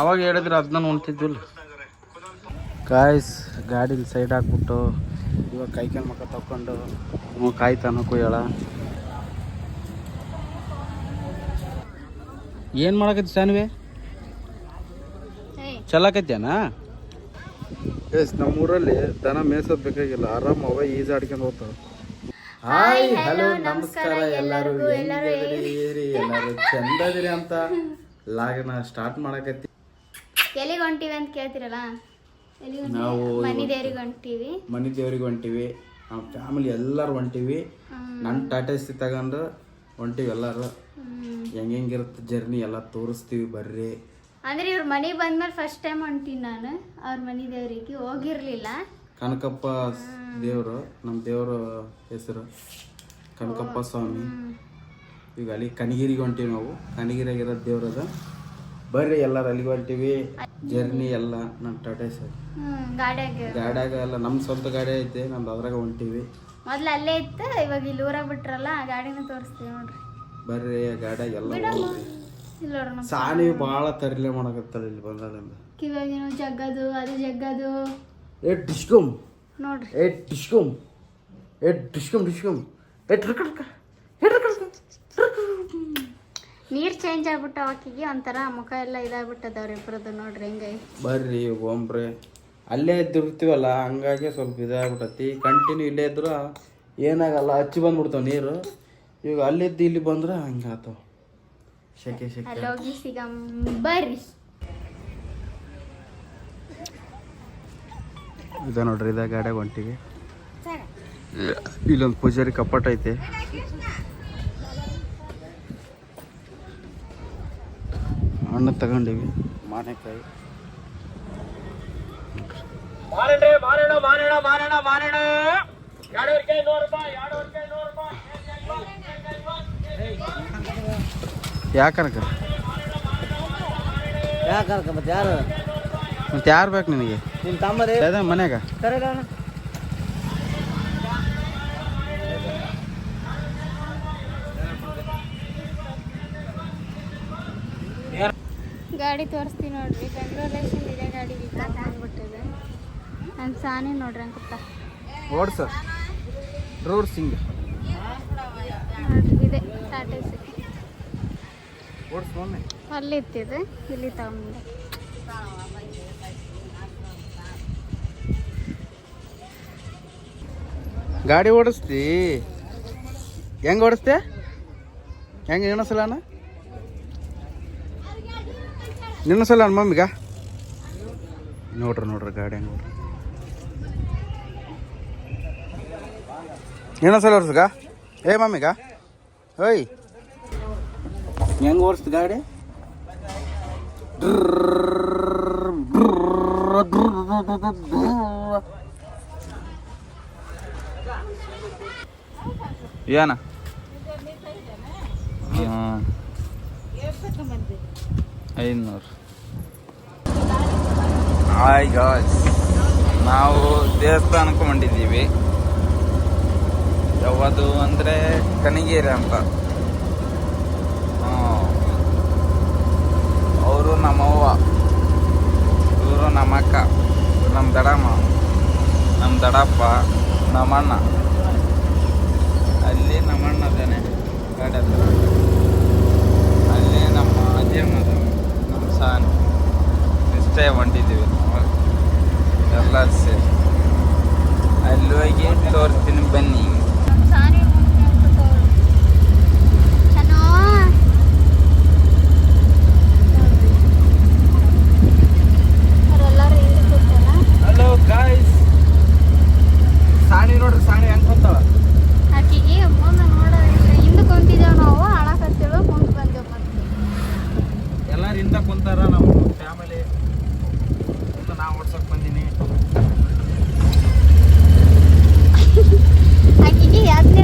ಅವಾಗ ಹೇಳಿದ್ರೆ ಅದನ್ನ ನೋಡ್ತಿದ್ವಿಲ್ಲ. ಕಾಯ್ಸ್ ಗಾಡೀಲಿ ಸೈಡ್ ಹಾಕ್ಬಿಟ್ಟು ಇವಾಗ ಕೈ ಕಾಲು ಮಕ್ಕ ತಕ್ಕೊಂಡು ಹ್ಞೂ ಕಾಯ್ತಾನ ಕುಯ್ಯಾಳ. ಏನು ಮಾಡಕತ್ತಿ ಸಾನ್ವಿ? ಚಲಾಕತ್ಯಾನ ಎಸ್ ನಮ್ಮೂರಲ್ಲಿ ದನ ಮೇಸದ್ ಬೇಕಾಗಿಲ್ಲ. ಆರಾಮ್ ಅವ ಈಜಾಡ್ಕೊಂಡು ಹೋಗ್ತಾವ. ಹಾಯ್ ಹಲೋ ನಮಸ್ಕಾರ ಎಲ್ಲರಿಗೂ. ಎಲ್ಲಾರು ಎಲ್ಲರೂ ಚಂದದಿರಿ ಅಂತ. ಲಾಗನ ಸ್ಟಾರ್ಟ್ ಮಾಡಕತ್ತಿ. ಎಲ್ಲಿಗೆ ಹೊಂಟಿವಿ ಅಂತ ಕೇಳ್ತಿರಲ್ಲ? ನಾವು ಮನೆ ದೇವ್ರಿಗೆ ಹೊಂಟಿವಿ ಮನೆ ದೇವ್ರಿಗೆ ಹೊಂಟಿವಿ. ನಮ್ಮ ಫ್ಯಾಮಿಲಿ ಎಲ್ಲರೂ ಹೊಂಟಿವಿ. ನನ್ನ ಟಾಟಾ ಸಿ ತಗೊಂಡು ಹೊಂಟಿವಿ ಎಲ್ಲರೂ. ಹೆಂಗೆ ಹೆಂಗ್ ಹೆಂಗಿರುತ್ತೆ ಜರ್ನಿ ಎಲ್ಲ ತೋರಿಸ್ತೀವಿ ಬರ್ರಿ. ಅಂದ್ರೆ ಇವ್ರ ಮನೆಗೆ ಬಂದ್ಮೇಲೆ ಫಸ್ಟ್ ಟೈಮ್ ಹೊಂಟೀನಿ ನಾನು. ಅವ್ರ ಮನೆ ದೇವ್ರಿಗೆ ಹೋಗಿರ್ಲಿಲ್ಲ. ಕನಕಪ್ಪ ದೇವರು ನಮ್ಮ ದೇವ್ರ ಹೆಸರು ಕನಕಪ್ಪ ಸ್ವಾಮಿ. ಈಗ ಅಲ್ಲಿ ಕನಗಿರಿಗೆ ಹೊಂಟೀವಿ ನಾವು. ಕನಗಿರಿಯಾಗಿರೋ ದೇವ್ರದ ಬರ್ರಿ ಎಲ್ಲರೂ ಅಲ್ಲಿಗೆ ಹೊಂಟಿವಿ. ಜರ್ನಿ ಎಲ್ಲ ನಮ್ಮ ಟಾಟಾ ಸರ್. ಗಾಡಿಯಾಗ. ಎಲ್ಲ ನಮ್ಮ ಸ್ವಂತ ಗಾಡಿ ಐತೆ ನಮ್ದು ಅದ್ರಾಗ ಹೊಂಟಿವಿ. ಮೊದ್ಲು ಅಲ್ಲೇ ಇತ್ತು ಇವಾಗ ಇಲ್ಲಿ ಊರಾಗ ಬಿಟ್ರಲ್ಲ ಗಾಡಿನ ತೋರಿಸ್ತೀವಿ ನೋಡ್ರಿ. ಬರ್ರಿ ಗಾಡ್ಯಾಗ ಎಲ್ಲ ಸಾನಿ ಭಾಳ ತರಲೆ ಮಾಡಕತ್ತಾಳ ಇಲ್ಲಿ ಬಂದಾಗಿಂದ ಕಿವಾಗಿನ ಜಗ್ಗದು ಅದು ಜಗ್ಗದು. ಏ ಡಿಸ್ಕಮ್ ನೋಡ್ರಿ. ಏ ಡಿಸ್ಕಮ್ ಏ ಡಿಸ್ಕಮ್ ಡಿಸ್ಕಮ್ ಏ ಏ ನೀರ್ ಚೇಂಜ್ ಆಗ್ಬಿಟ್ಟ ಆಕಿಗೆ ಒಂಥರ ಮುಖ ಎಲ್ಲ ಇದಾಗ್ಬಿಟ್ಟದ ಅವ್ರಿಬ್ರದ್ದು ನೋಡ್ರಿ ಹೆಂಗೆ. ಬರ್ರಿ ಓಮ್ರೆ ಅಲ್ಲೇ ಇದ್ದಿರ್ತೀವಲ್ಲ ಹಂಗಾಗಿ ಸ್ವಲ್ಪ ಇದಾಗ್ಬಿಟ್ಟತಿ. ಕಂಟಿನ್ಯೂ ಇಲ್ಲೇ ಇದ್ರ ಏನಾಗಲ್ಲ ಹಚ್ಚಿ ಬಂದ್ಬಿಡ್ತಾವ ನೀರು. ಈಗ ಅಲ್ಲಿದ್ದ ಇಲ್ಲಿ ಬಂದ್ರೆ ಹಂಗೆ ಆತಾವ ಶೆಕೆ ಶೆಕೆ. ಅಲ್ಲಿ ಹೋಗಿ ಸಿಗಮ್ ಬರ್ರಿ. ಇದೆ ನೋಡ್ರಿ ಇದ ಗಾಡ್ಯಾಗ ಹೊಂಟಿಗೆ ಇಲ್ಲೊಂದು ಪೂಜಾರಿ ಕಪ್ಪಟ ಐತೆ. ಹಣ್ಣು ತಗೊಂಡಿವಿ. ಮಾನೆಕಾಯಿ ಯಾಕನಕ ಮತ್ತೆ ಯಾರು? ಮತ್ತೆ ಯಾರು ಬೇಕು ನಿನಗೆ? ನಿಮ್ಮ ತಮ್ಮರೇ ಮನೆಗ? ಮನ್ಯಾಗ ಕರೆಗಾಣ ಗಾಡಿ ತೋರಿಸ್ತೀನಿ ನೋಡ್ರಿ ಬೆಂಗಳೂರಲ್ಲಿ ಇದೇ ಗಾಡಿ ಅಂದ್ಬಿಟ್ಟಿದೆ ನನ್ನ ಸಾನಿ ನೋಡ್ರಿ ಅಂಕಪ್ಪ. ಸರ್. ರೋಡ್ ಸಿಂಗ್. ಇದೆ. ಟಾಟಾ ಸಿಂಗ್ ಅಲ್ಲಿ ಇತ್ತಿದೆ. ಇಲ್ಲಿ ತಗೊಂಡೆ ಗಾಡಿ ಓಡಿಸ್ತಿ? ಹೆಂಗ್ ಓಡಿಸ್ತೆ? ಹೆಂಗೆ ನಿನ್ನ ಸಲ ನಿನ್ನಸಲ ಸಲ ಮಮ್ಮಿಗ? ನೋಡ್ರಿ ನೋಡ್ರಿ ಗಾಡಿ ಹೆಂಗ್ ನೋಡ್ರಿ. ನಿನ್ನಸಲ ಓಡಿಸ್ಗ ಏ ಮಮ್ಮಿಗ ಓಯ್. ಹೆಂಗ್ ಓರ್ಸ್ ಗಾಡಿ? ಏನ ಐನೂರು. ಹಾಯ್ ಗಾಯ್ಸ್ ನಾವು ದೇವಸ್ಥಾನಕ್ಕೆ ಹೊಂಟಿದ್ದೀವಿ ಯಾವುದು ಅಂದರೆ ಕಣಿಗೇರಿ ಅಂತ. ಅವರು ನಮ್ಮವ್ವ. ಇವರು ನಮ್ಮಕ್ಕ. ನಮ್ಮ ದಡಮ್ಮ. ನಮ್ಮ ದಡಪ್ಪ ನಮ್ಮಣ್ಣ. ಅಲ್ಲಿ ನಮ್ಮಣ್ಣ ಅದೇನೆ. ಗಾಡಿ ಹತ್ರ. ಅಲ್ಲಿ ನಮ್ಮ ಅಜ್ಜಮ್ಮ ಅದಾವ, ನಮ್ಮ ಸಾನ್. ಇಷ್ಟೇ ಹೊಂಟಿದ್ದೀವಿ ನಾವು. ಎಲ್ಲ ಸೇರಿ. ಅಲ್ಲಿ ಹೋಗಿ ತೋರಿಸ್ತೀನಿ ಬನ್ನಿ ಸಾನಿ ಚನೋ ಅವರೆಲ್ಲರೂ ಇಲ್ಲಿ ಕೂತಲ್ಲ ಹಲೋ ಗಾಯ್ಸ್ ಸಾಣಿ ನೋಡ್ರಿ ಸಾಣಿ ಹೆಂಗ್ ಕುಂತಾವ ಆಕಿಗೆ ಮುಂದೆ ನೋಡೋದಿಲ್ಲ ಹಿಂದೆ ಕುಂತಿದ್ದೇವೆ ನಾವು ಹಾಳಾಕತ್ತೇವೆ ಮುಂದೆ ಬಂದೇವೆ ಮತ್ತೆ ಎಲ್ಲಾರು ಹಿಂದ ಕುಂತಾರ ನಮ್ಮ ಫ್ಯಾಮಿಲಿ ನಾ ಓಡ್ಸಕ್ ಬಂದೀನಿ ಆಕಿಗೆ ಯಾತನೆ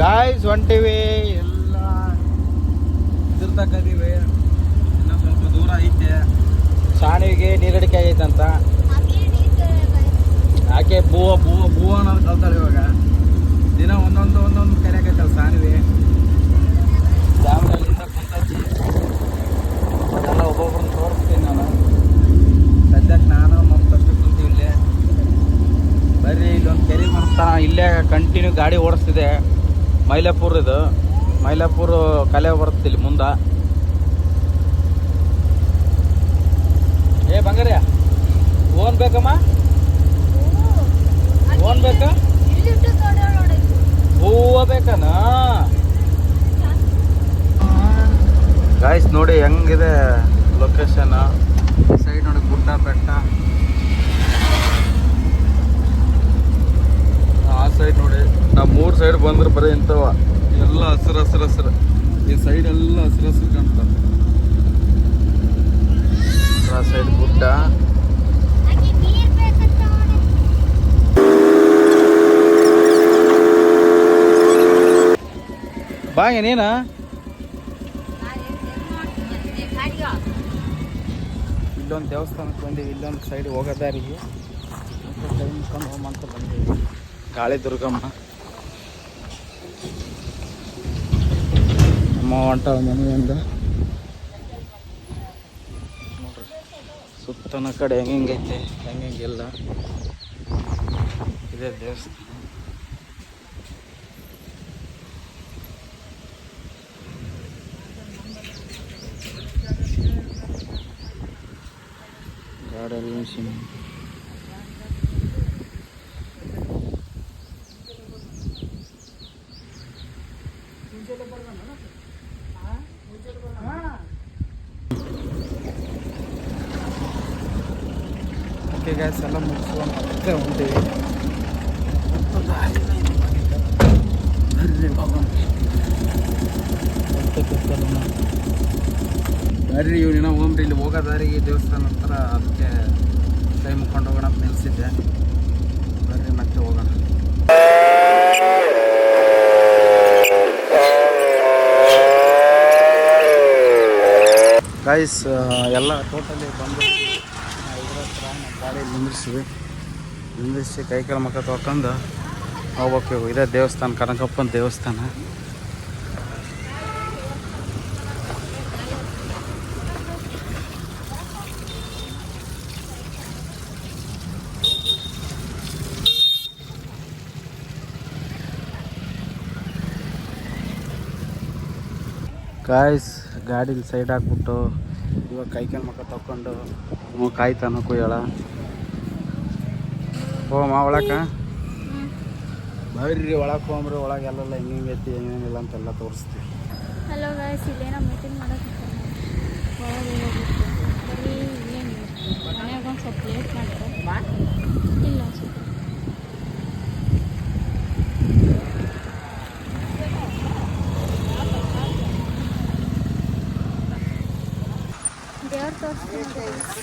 ಗಾಯ್ಸ್ ಹೊಂಟಿವಿ ಎಲ್ಲ ಇದ್ರ ತಕ್ಕದೀವಿ ಇನ್ನೂ ಸ್ವಲ್ಪ ದೂರ ಐತೆ. ಸಾಣಿಗೆ ನೀರಡಿಕೆ ಆಗೈತಂತ. ಆಕೆ ಬೂವ ಬೂವ ಬೂವ ಅನ್ನೋದು ಕಲ್ತಾಳೆ ಇವಾಗ. ದಿನ ಒಂದೊಂದು ಒಂದೊಂದು ಕರೆಯಕೈತಲ್ಲ ಸಾಣಿವಿ ಸಾಣಿವೆ ಕುಂತಜ್ಜಿ ಅದೆಲ್ಲ ಒಬ್ಬೊಬ್ರನ್ನ ತೋರಿಸ್ತೀನಿ ನಾನು. ಸದ್ಯಕ್ಕೆ ನಾನು ಮತ್ತಷ್ಟು ಕುಂತೀವಿ ಇಲ್ಲೇ. ಬರ್ರಿ, ಇಲ್ಲೊಂದು ಕೆರೆ ಬರ್ತಾ ಇಲ್ಲೇ ಕಂಟಿನ್ಯೂ ಗಾಡಿ ಓಡಿಸ್ತಿದೆ. ಮೈಲಾಪುರ ಇದು. ಮೈಲಾಪುರ ಕಲೆ ಬರುತ್ತೆ ಇಲ್ಲಿ ಮುಂದ. ಏ ಬಂಗಾರ ಓನ್ ಬೇಕಮ್ಮ? ಓನ್ ಬೇಕಾ? ಹೂವ ಬೇಕನ? ಗಾಯ್ಸ್ ನೋಡಿ ಹೆಂಗಿದೆ ಲೊಕೇಶನ್ ಸೈಡ್ ನೋಡಿ ಗುಡ್ಡ ಬೆಟ್ಟ ಆ ಸೈಡ್ ನೋಡಿ ನಾವು ಮೂರು ಸೈಡ್ ಬಂದ್ರೆ ಬರೀ ಇಂಥವ. ಎಲ್ಲ ಹಸಿರು ಹಸಿರು ಹಸಿರು. ಈ ಸೈಡ್ ಎಲ್ಲ ಹಸಿರು ಹಸಿರು ಕಾಣ್ತದೆ ಆ ಸೈಡ್ ಗುಡ್ಡ. ಬಾಂಗ ನೀನ? ಇಲ್ಲೊಂದು ದೇವಸ್ಥಾನಕ್ಕೆ ಬಂದೀವಿ, ಇಲ್ಲೊಂದು ಸೈಡ್ ಹೋಗೋದಾರಿಗೆ. ಕಂಡು ಹೋಗಂತ ಬಂದೀವಿ. ಗಾಳಿ ದುರ್ಗಮ್ಮ. ಅಮ್ಮ ಹೊಂಟ ಮನೆಯಿಂದ ನೋಡ್ರಿ ಸುತ್ತನ ಕಡೆ ಹೆಂಗೈತೆ ಹೆಂಗೆಲ್ಲ ಇದೇ ದೇವಸ್ಥಾನ. ಗಾಡಿಯಲ್ಲಿ ಮಿಷಿನ್ ಓಕೆ ಗ್ಯಾಸ್ ಎಲ್ಲ ಮುಗಿಸ್ಕೊಂಡು ಮತ್ತೆ ಹೊಂಟೀವಿ. ಬರ್ರಿ. ಬರ್ರಿ ಇವ್ನಿನ ಹೋಗ್ರಿ ಇಲ್ಲಿ ಹೋಗೋ ದಾರಿಗೆ ದೇವಸ್ಥಾನ ಹತ್ರ ಅದಕ್ಕೆ ಟೈಮ್ ಕೊಂಡೋಗೋಣ ಹೋಗೋಣ ಅಂತ ನಿಲ್ಸಿದ್ದೆ ಬರ್ರಿ ಮತ್ತೆ ಹೋಗೋಣ ಗೈಸ್ ಎಲ್ಲ ಟೋಟಲಿ ಬಂದು ಇದ್ರ ಹತ್ರ ಗಾಡಿ ನಿಂದಿರ್ಸಿವಿ ನಿಂದಿರಿಸಿ ಕೈ ಕಾಲು ಮಕ್ಕ ತೊಳ್ಕೊಂಡು ಹೋಗ್ಬೇಕು. ಇದೇ ದೇವಸ್ಥಾನ, ಕನಕಪ್ಪನ ದೇವಸ್ಥಾನ. ಗಾಯ್ಸ್ ಗಾಡೀಲಿ ಸೈಡ್ ಹಾಕ್ಬಿಟ್ಟು ಇವಾಗ ಕೈ ಕಾಲು ಮಕ್ಕ ತಕೊಂಡು ಹ್ಞೂ ಕಾಯ್ತಾನ ಕುಯ್ಯಾಳ. ಹೋಮ ಒಳಕ? ಬರ್ರಿ, ಒಳಗೆ ಹೋಗ್ರಿ ಒಳಗೆ ಎಲ್ಲೆಲ್ಲ ಹೆಂಗೆ ಹೆಂಗೈತಿ ಹೆಂಗೇನಿಲ್ಲ ಅಂತೆಲ್ಲ ತೋರಿಸ್ತೀವಿ. ಹಲೋ ಗಾಯ್ಸ್ ಇಲ್ಲೇನೋ ಮೀಟಿಂಗ್ ಒಂದು ಸ್ವಲ್ಪ ಲೇಟ್ ಮಾಡ್ತಾರೆ ಇಲ್ಲ ದೇವ್ರ ತೋರಿಸ್ತೀನಿ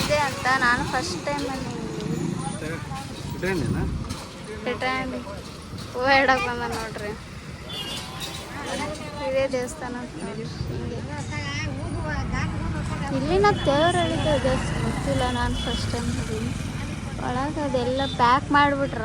ಇದೆ ಅಂತ ನಾನು ಫಸ್ಟ್ ಟೈಮ್ ರಿಟರ್ನ್ ಹೂವು ಬಂದ ನೋಡ್ರಿ. ಇದೇ ದೇವಸ್ಥಾನ ಇಲ್ಲಿನ ದೇವ್ರು ಹೇಳಿದ್ದೆ ದೇವಸ್ಥಾನ ಗೊತ್ತಿಲ್ಲ ನಾನು ಫಸ್ಟ್ ಟೈಮ್ ಹೋಗಿನಿ ಒಳಗೆ ಅದೆಲ್ಲ ಪ್ಯಾಕ್ ಮಾಡಿಬಿಟ್ರ.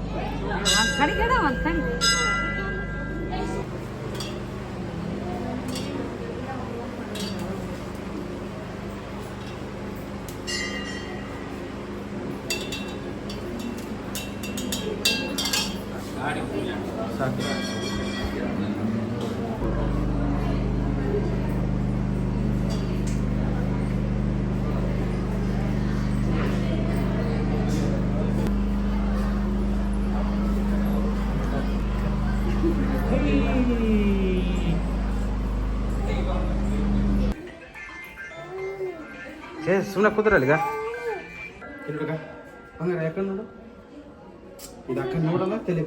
分かりけど分かり ಸುಮ್ಮನೆ ಕೂತ್ರಲ್ಲ ಈಗ ಇಲ್ಬೇಕ ಹಂಗಾರೆ ಯಾಕಂದ್ ನೋಡು? ಇದು ಅಕ್ಕ ನೋಡಲ್ಲ ತಲೆ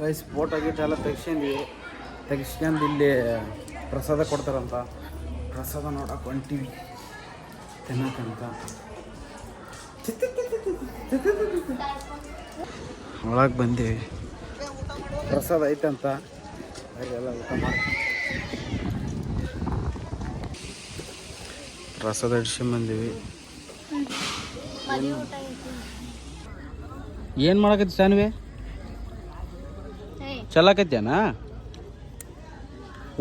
ರೈಸ್ ಫೋಟೋ ಗೀಟ ಎಲ್ಲ ತೆಗ್ಸ್ಕೊಂಡ್ವಿ ತೆಗಿಸ್ಕೊಂಡು ಇಲ್ಲಿ ಪ್ರಸಾದ ಕೊಡ್ತಾರಂತ. ಪ್ರಸಾದ ನೋಡಕ್ಕೆ ಹೊಂಟಿವಿ. ತಿನ್ನಕ್ಕಂತ. ಒಳಗೆ ಬಂದೀವಿ ಪ್ರಸಾದ ಐತಂತ. ಎಲ್ಲ ಊಟ ಮಾಡ್ಕೊಂಡು ಪ್ರಸಾದ ಬಂದೀವಿ. ಏನು ಮಾಡಕತ್ತಿ ಸಾನ್ವಿ? ಚಲಾಕತ್ಯಾನ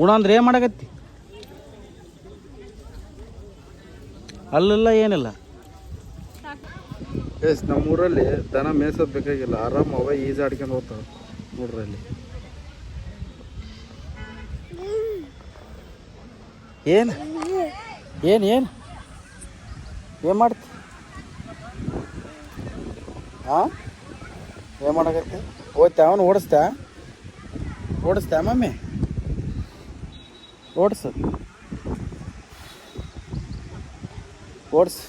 ಉಣ ಅಂದ್ರೆ ಏನು ಮಾಡಕತ್ತಿ? ಅಲ್ಲೆಲ್ಲ ಏನಿಲ್ಲ. ಎಸ್, ನಮ್ಮೂರಲ್ಲಿ ದನ ಮೇಯ್ಸೋದು ಬೇಕಾಗಿಲ್ಲ. ಆರಾಮ್ ಅವ ಈಜಾಡ್ಕೊಂಡು ಹೋಗ್ತಾವೆ ನೋಡ್ರಿ ಅಲ್ಲಿ ಏನು? ಏನು ಏನು? ಏನು ಮಾಡ್ತಿ? ಹಾಂ ಏನು ಮಾಡಕತ್ತೆ? ಓದ್ತಾ ಅವನು ಓಡಿಸ್ತಾ? ಓಡಿಸ್ತಾ ಮಮ್ಮಿ ಓಡಿಸು. ಓಡಿಸ್